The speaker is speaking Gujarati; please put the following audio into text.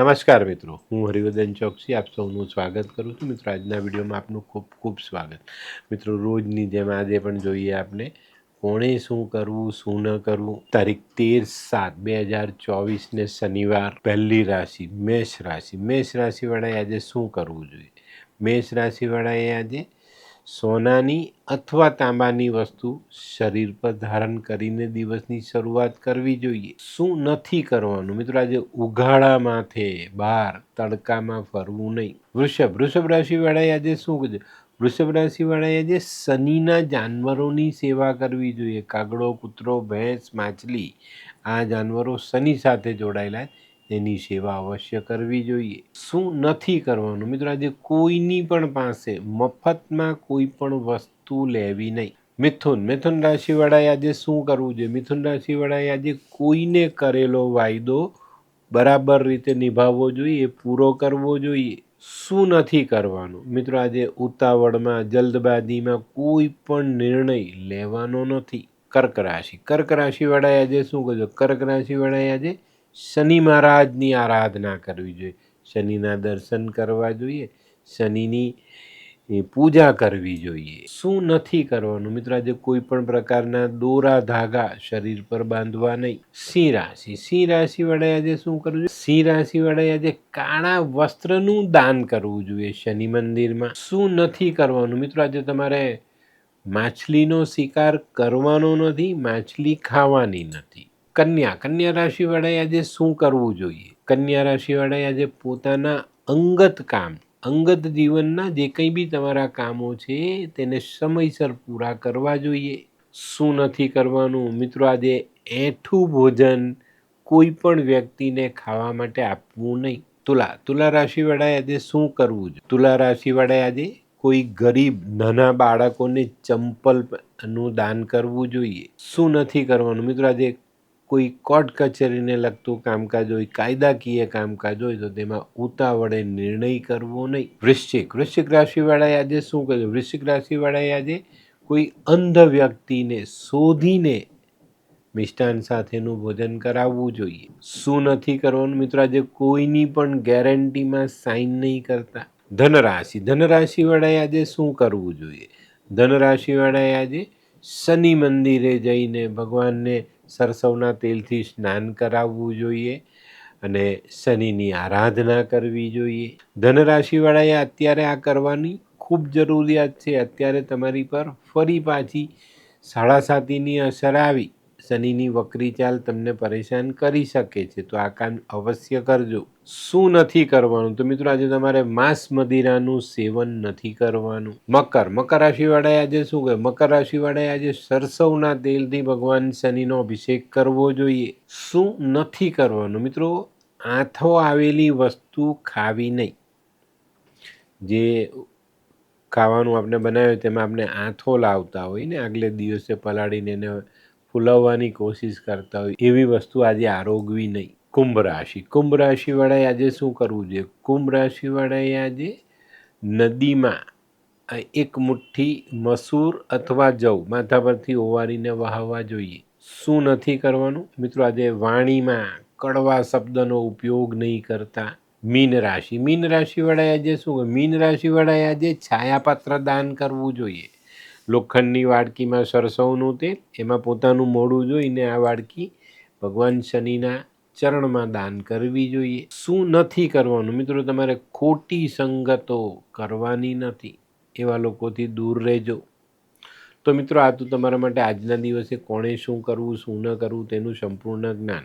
નમસ્કાર મિત્રો, હું હરિવર્ધન ચોકસી, આપ સૌનું સ્વાગત કરું છું. મિત્રો, આજના વિડીયોમાં આપનું ખૂબ ખૂબ સ્વાગત. મિત્રો, રોજની જેમ આજે પણ જોઈએ આપણે કોણે શું કરવું, શું ન કરવું? તારીખ તેર સાત બે હજાર ચોવીસને શનિવાર, પહેલી રાશિ, મેષ રાશિ. મેષ રાશિવાળાએ આજે શું કરવું જોઈએ? મેષ રાશિવાળાએ આજે સોનાની અથવા તાંબાની વસ્તુ શરીર પર ધારણ કરીને દિવસની શરૂઆત કરવી જોઈએ. શું નથી કરવાનું? મિત્રો, આજે ઉઘાડા માથે બહાર, તડકામાં ફરવું નહીં. વૃષભ વૃષભ રાશિવાળાએ આજે શું કહ્યું વૃષભ રાશિવાળાએ આજે શનિના જાનવરોની સેવા કરવી જોઈએ. કાગડો, કૂતરો, ભેંસ, માછલી, આ જાનવરો શનિ સાથે જોડાયેલા છે. એની સેવા અવશ્ય કરવી જોઈએ. શું નથી કરવાનું? મિત્રો, આજે કોઈની પણ પાસે મફતમાં કોઈ પણ વસ્તુ લેવી નહીં. મિથુન મિથુન રાશિવાળાએ આજે શું કરવું જોઈએ? મિથુન રાશિવાળાએ આજે કોઈને કરેલો વાયદો બરાબર રીતે નિભાવવો જોઈએ પૂરો કરવો જોઈએ. શું નથી કરવાનું? મિત્રો, આજે ઉતાવળમાં, જલ્દબાજીમાં કોઈ પણ નિર્ણય લેવાનો નથી. કર્ક રાશિ. કર્ક રાશિવાળાએ આજે શું કરજો કર્ક રાશિવાળાએ આજે શનિ મહારાજની આરાધના કરવી જોઈએ. શનિના દર્શન કરવા જોઈએ. શનિની પૂજા કરવી જોઈએ. શું નથી કરવાનું? મિત્રો, આજે કોઈ પણ પ્રકારના દોરા ધાગા શરીર પર બાંધવા નહીં. સિંહ રાશિ. સિંહ રાશિ વડે આજે શું કરવું જોઈએ? સિંહ રાશિ રાશિવાળાએ આજે કાળા વસ્ત્રનું દાન કરવું જોઈએ શનિ મંદિરમાં. શું નથી કરવાનું? મિત્રો, આજે તમારે માછલીનો શિકાર કરવાનો નથી, માછલી ખાવાની નથી. કન્યા. કન્યા રાશિવાળાએ આજે શું કરવું જોઈએ? કન્યા રાશિવાળાએ આજે પોતાના અંગત કામ, અંગત જીવનના જે કંઈ બી તમારા કામો છે તેને સમયસર પૂરા કરવા જોઈએ. શું નથી કરવાનું? મિત્રો, આજે એઠું ભોજન કોઈ પણ વ્યક્તિને ખાવા માટે આપવું નહીં. તુલા તુલા રાશિવાળાએ આજે શું કરવું જોઈએ? તુલા રાશિવાળાએ આજે કોઈ ગરીબ નાના બાળકોને ચંપલનું દાન કરવું જોઈએ. શું નથી કરવાનું? મિત્રો, આજે કોઈ કોર્ટ કચેરીને લગતું કામકાજ હોય, કાયદાકીય કામકાજ હોય, તો તેમાં ઉતાવળે નિર્ણય કરવો નહીં. વૃશ્ચિક વૃશ્ચિક રાશિવાળાએ આજે શું કર્યું? વૃશ્ચિક રાશિવાળાએ આજે કોઈ અંધ વ્યક્તિને શોધીને મિષ્ટાન સાથેનું ભોજન કરાવવું જોઈએ. શું નથી કરવાનું મિત્રો? આજે કોઈની પણ ગેરંટીમાં સાઈન નહીં કરતા. ધનરાશિ, ધનરાશિવાળાએ આજે શું કરવું જોઈએ? ધનરાશિવાળાએ આજે શનિ મંદિરે જઈને ભગવાનને સરસવના તેલથી સ્નાન કરાવવું જોઈએ અને શનિની આરાધના કરવી જોઈએ. ધનરાશિવાળાએ અત્યારે આ કરવાની ખૂબ જરૂરિયાત છે. અત્યારે તમારી પર ફરી પાછી સાડા સાતીની અસર આવી. શનિની વક્રી ચાલ તમને પરેશાન કરી શકે છે, તો આ કામ અવશ્ય કરજો. શું નથી કરવાનું? તો મિત્રો આજે તમારે માંસ મદિરાનું સેવન નથી કરવાનું. મકર. મકર રાશિવાળાએ આજે શું કહે મકર રાશિવાળાએ આજે સરસવના તેલથી ભગવાન શનિનો અભિષેક કરવો જોઈએ. શું નથી કરવાનું? મિત્રો, આથો આવેલી વસ્તુ ખાવી નહીં. જે ખાવાનું આપણે બનાવ્યું તેમાં આપણે આથો લાવતા હોય ને, આગલે દિવસે પલાળીને એને ફૂલવવાની કોશિશ કરતા હોય, એવી વસ્તુ આજે આરોગવી નહીં. કુંભ રાશિ. કુંભ રાશિવાળાએ આજે શું કરવું જોઈએ? કુંભ રાશિવાળાએ આજે નદીમાં એક મુઠ્ઠી મસૂર અથવા જવ માથા પરથી ઓવારીને વહાવવા જોઈએ. શું નથી કરવાનું? મિત્રો, આજે વાણીમાં કડવા શબ્દનો ઉપયોગ નહીં કરતા મીન રાશિ. મીન રાશિવાળાએ આજે શું મીન રાશિવાળાએ આજે છાયાપાત્ર દાન કરવું જોઈએ. લોખંડની વાડકીમાં સરસવનું તેલ, એમાં પોતાનું મોડું જોઈને આ વાડકી ભગવાન શનિના ચરણમાં દાન કરવી જોઈએ. શું નથી કરવાનું? મિત્રો, તમારે ખોટી સંગતો કરવાની નથી. એવા લોકોથી દૂર રહેજો. તો મિત્રો, આ તો તમારા માટે આજના દિવસે કોણે શું કરવું, શું ન કરવું તેનું સંપૂર્ણ જ્ઞાન.